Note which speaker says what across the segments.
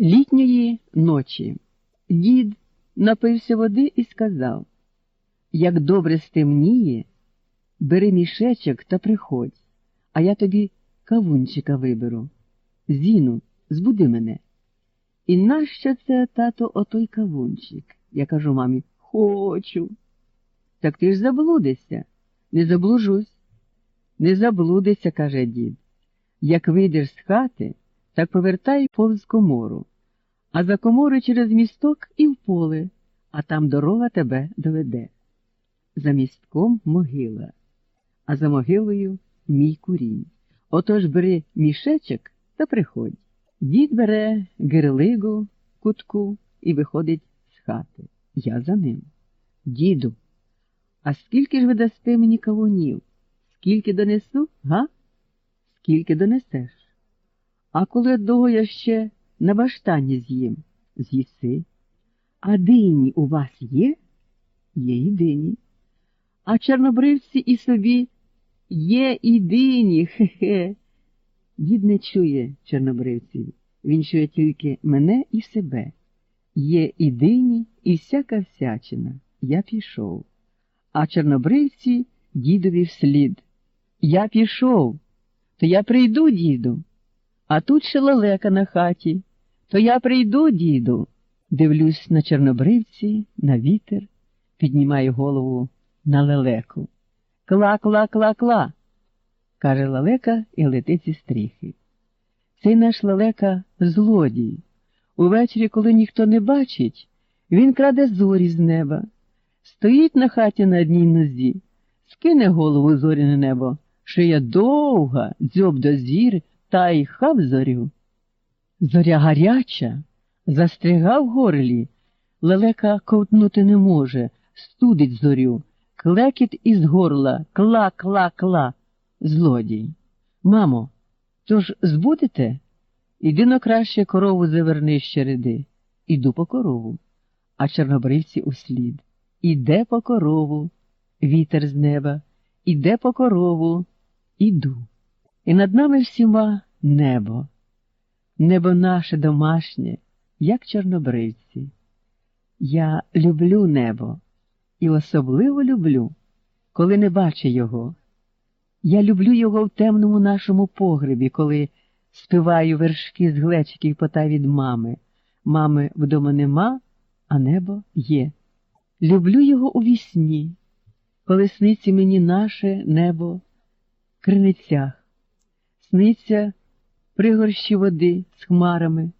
Speaker 1: Літньої ночі дід напився води і сказав Як добре стемніє, бери мішечок та приходь, а я тобі кавунчика виберу. Зіну, збуди мене. І нащо це, тато, отой кавунчик? Я кажу мамі, хочу. Так ти ж заблудишся. Не заблужусь. Не заблудися, каже дід. Як вийдеш з хати, так повертай повз комору, а за комору через місток і в поле, а там дорога тебе доведе. За містком могила, а за могилою мій курінь. Отож бери мішечок та приходь. Дід бере гирлигу, кутку і виходить з хати. Я за ним. Діду, а скільки ж ви дасте мені кавунів? Скільки донесу, га? Скільки донесеш? А коли одного я ще на баштані з'їм, з'їси. А дині у вас є? Є і дині. А чорнобривці і собі є і дині, хе-хе. Дід не чує чорнобривців, він чує тільки мене і себе. Є і дині, і всяка всячина. Я пішов. А чорнобривці дідові вслід. Я пішов, то я прийду, діду. А тут ще лелека на хаті. То я прийду, діду. Дивлюсь на чорнобривці, на вітер, піднімаю голову на лелеку. Кла, кла, кла, кла, каже лелека і летить зі стріхи. Цей наш лелека злодій. Увечері, коли ніхто не бачить, він краде зорі з неба. Стоїть на хаті на одній нозі, скине голову зорі на небо, шия довга, дзьоб до зір, та й хав зорю. Зоря гаряча, застрягав в горлі, лелека ковтнути не може, студить зорю, клекіт із горла, кла-кла-кла, злодій. Мамо, тож збудете? Іди но краще корову заверни з череди. Іду по корову, а чорнобривці услід. Іде по корову, вітер з неба, іде по корову, іду. І над нами всіма небо. Небо наше домашнє, як чорнобривці. Я люблю небо і особливо люблю, коли не бачу його. Я люблю його в темному нашому погребі, коли співаю вершки з глечиків пота від мами. Мами вдома нема, а небо є. Люблю його у вісні, коли сниться мені наше небо в криницях, сниться пригорщі води з хмарами,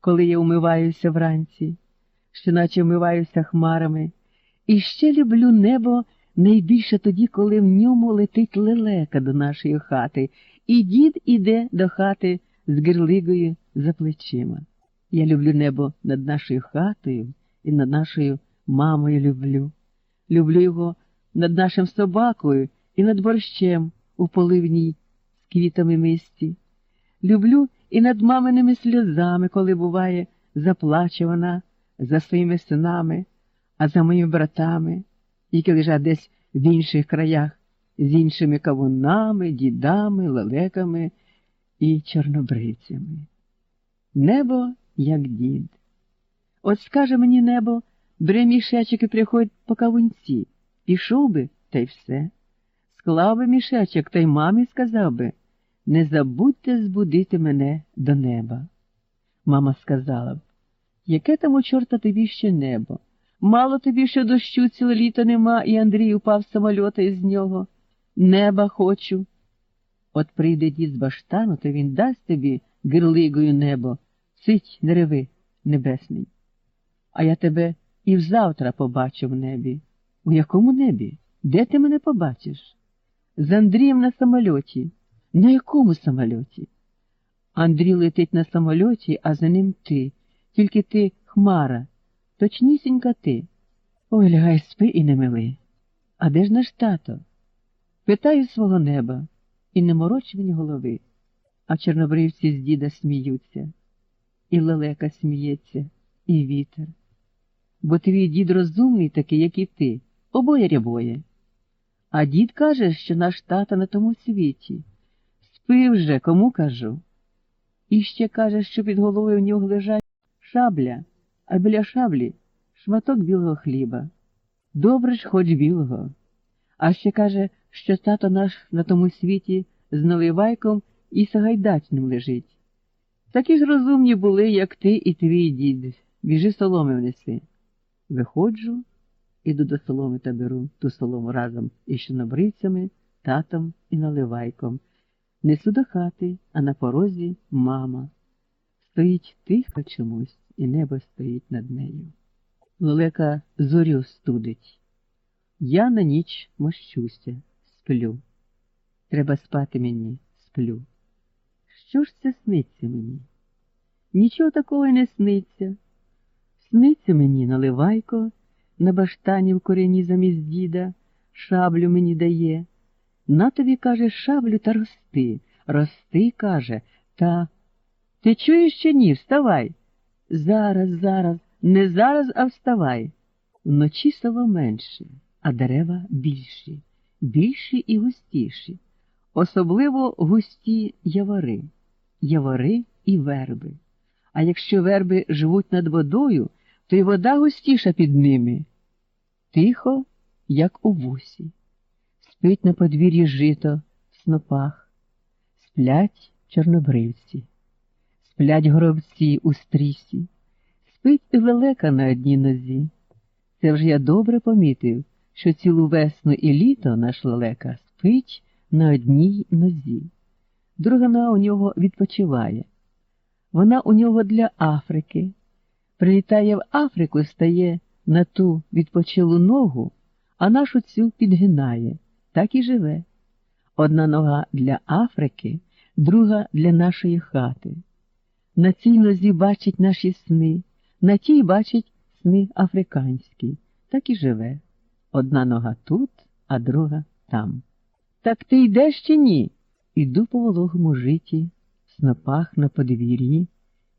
Speaker 1: коли я умиваюся вранці, що наче вмиваюся хмарами, і ще люблю небо найбільше тоді, коли в ньому летить лелека до нашої хати, і дід іде до хати з гирлигою за плечима. Я люблю небо над нашою хатою і над нашою мамою люблю. Люблю його над нашим собакою і над борщем у поливній квітами мисті. Люблю і над маминими сльозами, коли, буває, заплаче вона за своїми синами, а за моїми братами, які лежать десь в інших краях, з іншими кавунами, дідами, лелеками і чорнобривцями. Небо, як дід. От скаже мені небо, бери мішечок і приходь по кавунці. Пішов би, та й все. Склав би мішечок, та й мамі сказав би не забудьте збудити мене до неба. Мама сказала б, яке там у чорта тобі ще небо? Мало тобі, що дощу ціле літо нема, і Андрій упав з самольота із нього. Неба хочу. От прийде дід з баштану, то він дасть тобі гирлигою небо. Цить, не реви, небесний. А я тебе і взавтра побачу в небі. У якому небі? Де ти мене побачиш? З Андрієм на самольоті. На якому самольоті? Андрій летить на самольоті, а за ним ти. Тільки ти хмара, точнісінька ти. Ой, лягай спи і не мили. А де ж наш тато? Питаю свого неба і не мороч мені голови. А чорнобривці з діда сміються, і лелека сміється, і вітер. Бо твій дід розумний такий, як і ти, обоє рябоє. А дід каже, що наш тата на тому світі. Спи вже, кому кажу. І ще каже, що під головою в нього лежать. шабля, а біля шаблі шматок білого хліба. Добре ж хоч білого. А ще каже, що тато наш на тому світі з Новивайком і Сагайдачним лежить. Такі ж розумні були, як ти і твій дід. Біжи соломи внеси. Виходжу, іду до соломи та беру ту солому разом із чорнобривцями, татом і наливайком. Несу до хати, а на порозі мама. Стоїть тихо чомусь, і небо стоїть над нею. Лелека зорю студить. Я на ніч мощуся, сплю. Треба спати мені, сплю. Що ж це сниться мені? Нічого такого не сниться. Сниться мені наливайко, на баштані в корені замість діда, шаблю мені дає. На тобі, каже, шаблю та рости, рости, каже, та. Ти чуєш чи ні? Вставай. Зараз, зараз, не зараз, а вставай. Вночі село менше, а дерева більші, більші і густіші, особливо густі явори, явори і верби. А якщо верби живуть над водою, то й вода густіша під ними. Тихо, як у вусі. Спить на подвір'ї жито в снопах, сплять чорнобривці, сплять горобці у стрісі, спить і лелека на одній нозі. Це вже я добре помітив, що цілу весну і літо наш лелека спить на одній нозі. Друга нога у нього відпочиває. Вона у нього для Африки. Прилітає в Африку, стає на ту відпочилу ногу, а нашу цю підгинає, так і живе. Одна нога для Африки, друга для нашої хати. На цій нозі бачить наші сни, на тій бачить сни африканські, так і живе. Одна нога тут, а друга там. Так ти йдеш чи ні? Іду по вологому житі, в снопах на подвір'ї,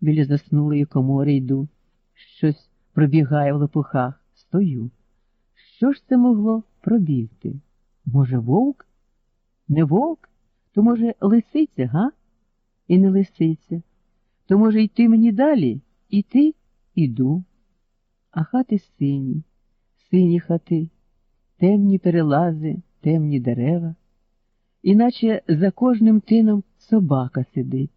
Speaker 1: біля заснулої комори йду, щось пробігає в лопухах, стою. Що ж це могло пробігти? Може, вовк? Не вовк? То, може, лисиця, га? І не лисиця. То, може, йти мені далі? Іти? Іду. А хати сині, сині хати, темні перелази, темні дерева іначе за кожним тином собака сидить,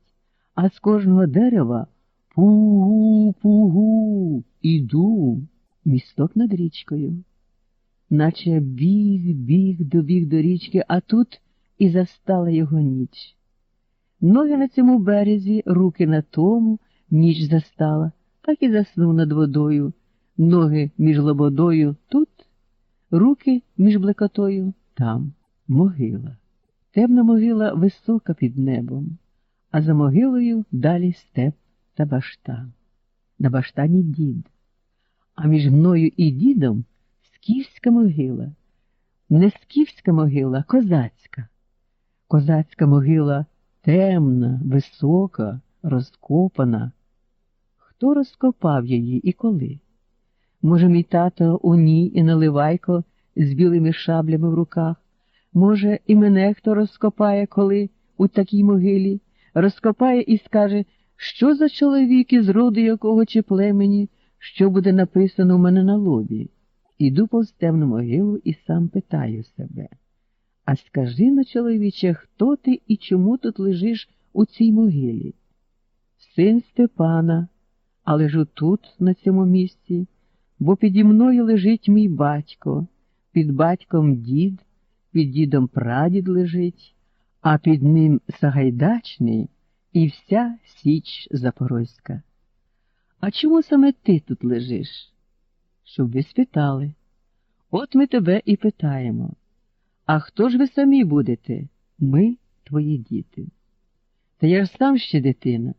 Speaker 1: а з кожного дерева пугу, пугу, іду, місток над річкою. Наче біг, біг, добіг до річки, а тут і застала його ніч. Ноги на цьому березі, руки на тому, ніч застала, так і заснув над водою, ноги між лободою тут, руки між блекотою там, могила. Темна могила висока під небом, а за могилою далі степ та баштан. На баштані дід, а між мною і дідом скіфська могила, не скіфська могила, козацька. Козацька могила темна, висока, розкопана. Хто розкопав її і коли? Може, мій тато у ній і наливайко з білими шаблями в руках? Може, і мене хто розкопає, коли у такій могилі, розкопає і скаже, що за чоловік із роду якого чи племені, що буде написано у мене на лобі. Іду повз темну могилу і сам питаю себе. А скажи на чоловіче, хто ти і чому тут лежиш у цій могилі? Син Степана, а лежу тут, на цьому місці, бо піді мною лежить мій батько, під батьком дід під дідом прадід лежить, а під ним Сагайдачний і вся Січ Запорозька. А чому саме ти тут лежиш? Щоб ви спитали. От ми тебе і питаємо. А хто ж ви самі будете? Ми, твої діти. Та я ж сам ще дитина.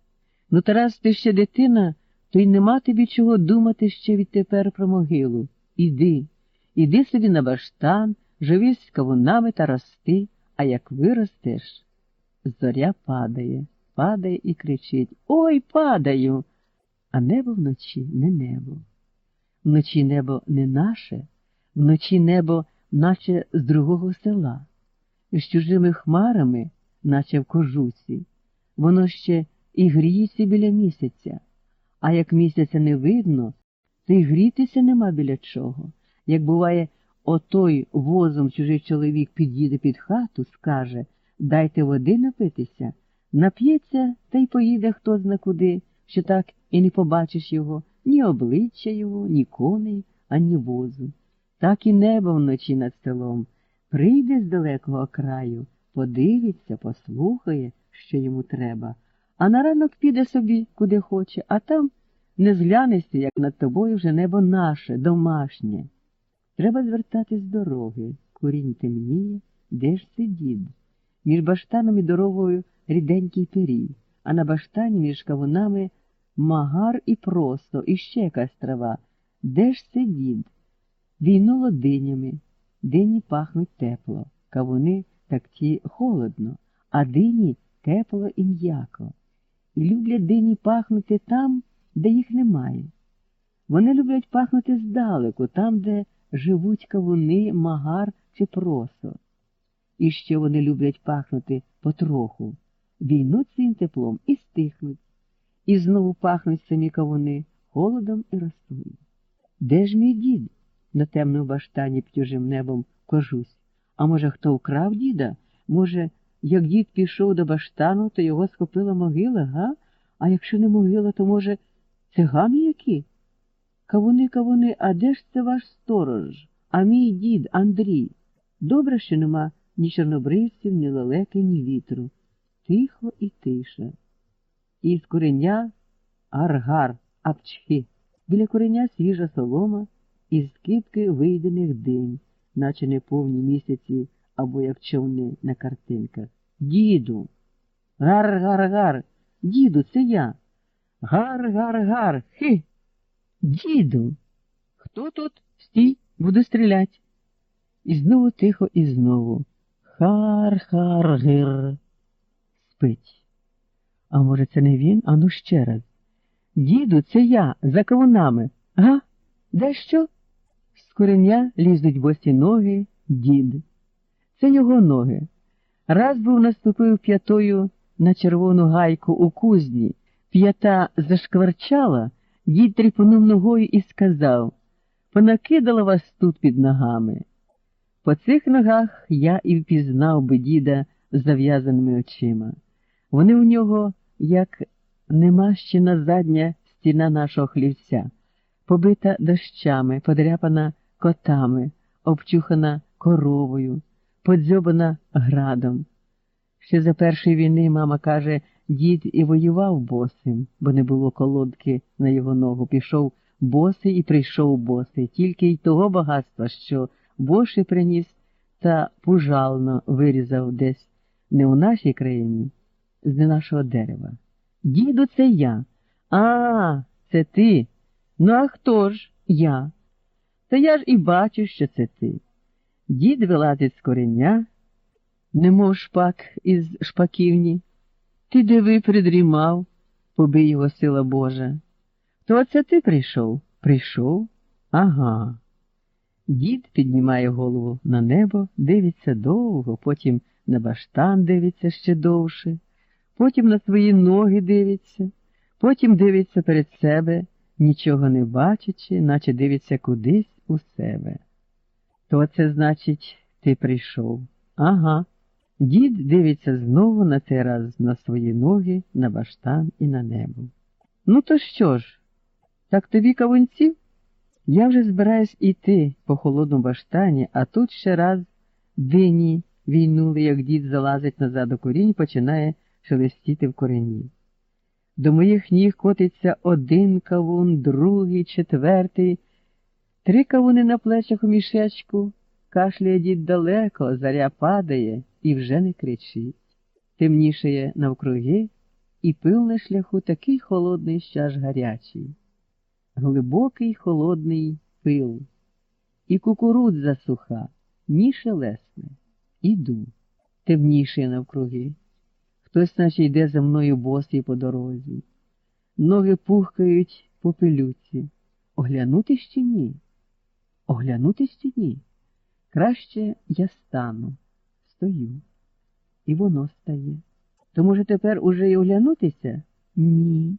Speaker 1: Ну, Тарас, ти ще дитина, то й нема тобі чого думати ще відтепер про могилу. Іди, іди собі на баштан, живи з кавунами та рости, а як виростеш, зоря падає, падає і кричить Ой, падаю! А небо вночі не небо. Вночі небо не наше, вночі небо, наче з другого села, з чужими хмарами, наче в кожуці, воно ще і гріється біля місяця, А як місяця не видно, то й грітися нема біля чого. Як буває, отой возом чужий чоловік під'їде під хату, скаже дайте води напитися, нап'ється та й поїде хто зна куди, що так і не побачиш його, ні обличчя його, ні коней, ані возу. Так і небо вночі над селом. Прийде з далекого краю, подивиться, послухає, що йому треба, а на ранок піде собі, куди хоче, а там не зглянешся, як над тобою вже небо наше, домашнє. Треба звертатись з дороги. Курінь темніє, де ж це дід? Між баштаном і дорогою ріденький пирій, а на баштані між кавунами магар і просто, і ще якась трава. Де ж це дід? Війнуло динями, дині пахнуть тепло, кавуни так ті холодно, а дині тепло і м'яко. І люблять дині пахнути там, де їх немає. Вони люблять пахнути здалеку, там, де живуть кавуни, магар чи просо. І ще вони люблять пахнути потроху, війнуть своїм теплом і стихнуть, і знову пахнуть самі кавуни холодом і росою. Де ж мій дід? На темному баштані під чужим небом кожусь. А може, хто вкрав діда? Може, як дід пішов до баштану, то його схопила могила, га? А якщо не могила, то, може, цигани які? Кавуни, кавуни, а де ж це ваш сторож? А мій дід Андрій? Добре, що нема ні чорнобривців, ні лелеки, ні вітру. Тихо і тиша. І з кореня гаргар, апчхи. Біля кореня свіжа солома, із кипки вийдених день, наче неповні місяці або як човни на картинках. Діду. Гар-гар-гар. Діду, це я. Гар-гар-гар. Хи. Діду. Хто тут? Стій, буду стрілять. І знову тихо, і знову. Хар-хар-гир. Спить. А може, це не він? Ану ще раз. Діду, це я, за кавунами. Га? Де що? З кореня лізуть босі ноги, дід. Це його ноги. Раз був наступив п'ятою на червону гайку у кузні, п'ята зашкварчала, дід тріпонув ногою і сказав Понакидала вас тут під ногами. По цих ногах я і впізнав би діда з зав'язаними очима. Вони у нього, як немащена задня стіна нашого хлівця, побита дощами, подряпана котами, обчухана коровою, подзьобана градом. Ще за першої війни мама каже, дід і воював босим, бо не було колодки на його ногу. Пішов босий і прийшов босий, тільки й того багатства, що боший приніс та пужално вирізав десь не у нашій країні, з не нашого дерева. Діду, це я. А, це ти. Ну, а хто ж я? Та я ж і бачу, що це ти. Дід вилазить з кореня, немов шпак із шпаківні. Ти диви придрімав, побий його сила Божа. То оце ти прийшов? Прийшов? Ага. Дід піднімає голову на небо, дивиться довго, потім на баштан дивиться ще довше, потім на свої ноги дивиться, потім дивиться перед себе, нічого не бачачи, наче дивиться кудись у себе. То це значить, ти прийшов. Ага. Дід дивиться знову на цей раз на свої ноги, на баштан і на небо. Ну, то що ж? Так тобі кавунців? Я вже збираюсь іти по холодному баштані, а тут ще раз дині війнули, як дід залазить назад у корінь, починає шелестіти в корені. До моїх ніг котиться один кавун, другий, четвертий, три кавуни на плечах у мішечку, кашляє дід далеко, заря падає і вже не кричить. Темнішає навкруги, і пил на шляху такий холодний, що аж гарячий. Глибокий холодний пил, і кукурудза суха, ні шелесне. Іду, темніше навкруги. Хтось, наче йде за мною босий по дорозі. Ноги пухкають по пилюці. Оглянути ще ні. Оглянути ще ні. Краще я стану, стою, і воно стає. То, може, тепер уже й оглянутися? Ні.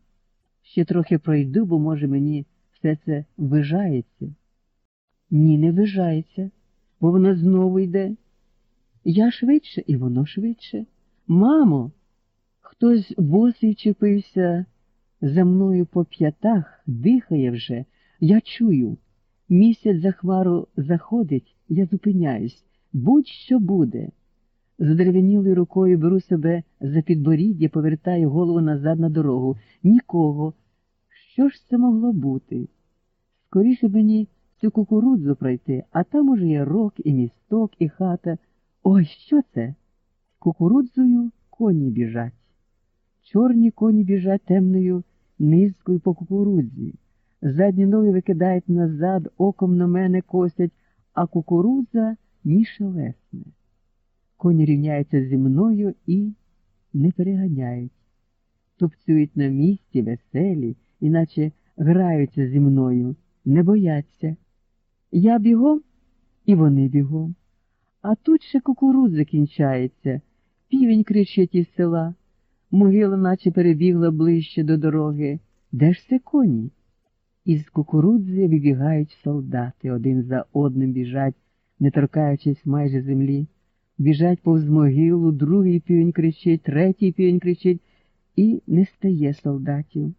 Speaker 1: Ще трохи пройду, бо, може, мені все це ввижається. Ні, не ввижається, бо воно знову йде. Я швидше, і воно швидше. Мамо, хтось босий чепився за мною по п'ятах, дихає вже, я чую. Місяць за хмару заходить, я зупиняюсь, будь-що буде. Задерев'янілою рукою беру себе за підборіддя, повертаю голову назад на дорогу. Нікого. Що ж це могло бути? Скоріше мені цю кукурудзу пройти, а там уже є рок, і місток, і хата. Ой, що це? Кукурудзою коні біжать. Чорні коні біжать темною низкою по кукурудзі. Задні ноги викидають назад, оком на мене косять, а кукурудза ні шелесне. Коні рівняються зі мною і не переганяють. Тупцюють на місці, веселі, іначе граються зі мною, не бояться. Я бігом, і вони бігом. А тут ще кукурудза кінчається, півень кричить із села. Могила наче перебігла ближче до дороги. Де ж це коні? Із кукурудзи вибігають солдати, один за одним біжать, не торкаючись майже землі. Біжать повз могилу, другий півень кричить, третій півень кричить, і не стає солдатів.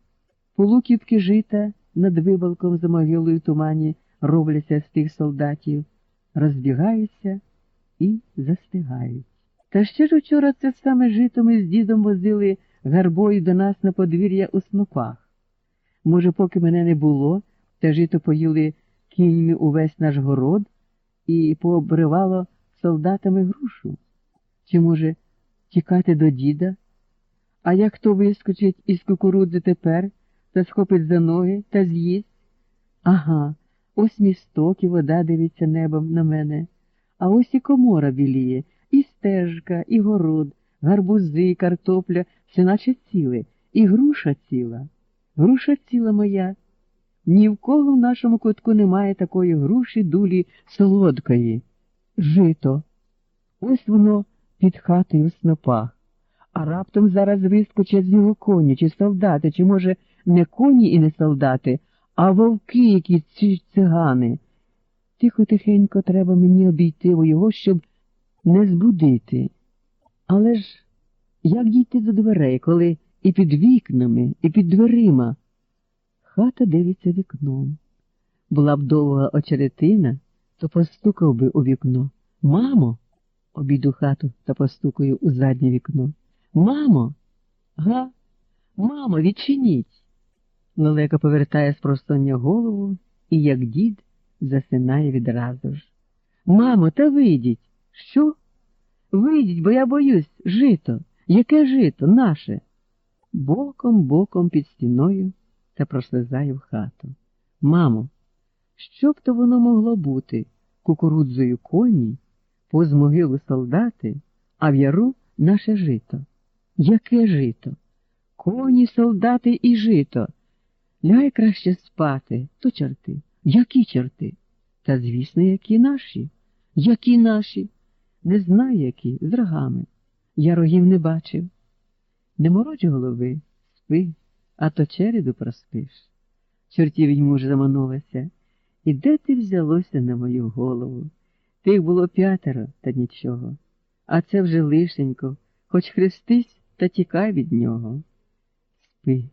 Speaker 1: Полукіпки жита над вибалком за могилою тумані робляться з тих солдатів, розбігаються і застигають. Та ще ж вчора це саме жито ми з дідом возили гарбою до нас на подвір'я у снопах. Може, поки мене не було, те жито поїли кіньми увесь наш город і пообривало солдатами грушу? Чи, може, тікати до діда? А як хто вискочить із кукурудзи тепер та схопить за ноги та з'їсть? Ага, ось місток і вода дивиться небом на мене, а ось і комора біліє, і стежка, і город, гарбузи, картопля, все наче ціле, і груша ціла. Груша ціла моя. Ні в кого в нашому кутку немає такої груші дулі солодкої. Жито. Ось воно під хатою в снопах. А раптом зараз вискочать з нього коні, чи солдати, чи, може, не коні і не солдати, а вовки, які ці цигани. Тихо тихенько треба мені обійти у його, щоб не збудити. Але ж як дійти до дверей, коли і під вікнами, і під дверима? Хата дивиться вікном. Була б довга очеретина, то постукав би у вікно. Мамо, обійду хату та постукаю у заднє вікно. Мамо, га? Мамо, відчиніть. Лелека повертає з простоння голову і, як дід, засинає відразу ж. Мамо, та вийдіть. Що? Вийдіть, бо я боюсь, жито. Яке жито, наше? Боком, боком під стіною та прослизаю в хату. Мамо, що б то воно могло бути? Кукурудзою коні, поз могилу солдати, а в яру наше жито. Яке жито? Коні, солдати і жито. Ляй краще спати, то чорти. Які чорти? Та, звісно, які наші. Які наші? Не знаю, які, з рогами. Я рогів не бачив. Не мороч голови, спи, а то череду проспиш. Чортів йому ж заманулася. І де ти взялося на мою голову? Тих було п'ятеро, та нічого. А це вже лишенько, хоч хрестись та тікай від нього. Спи.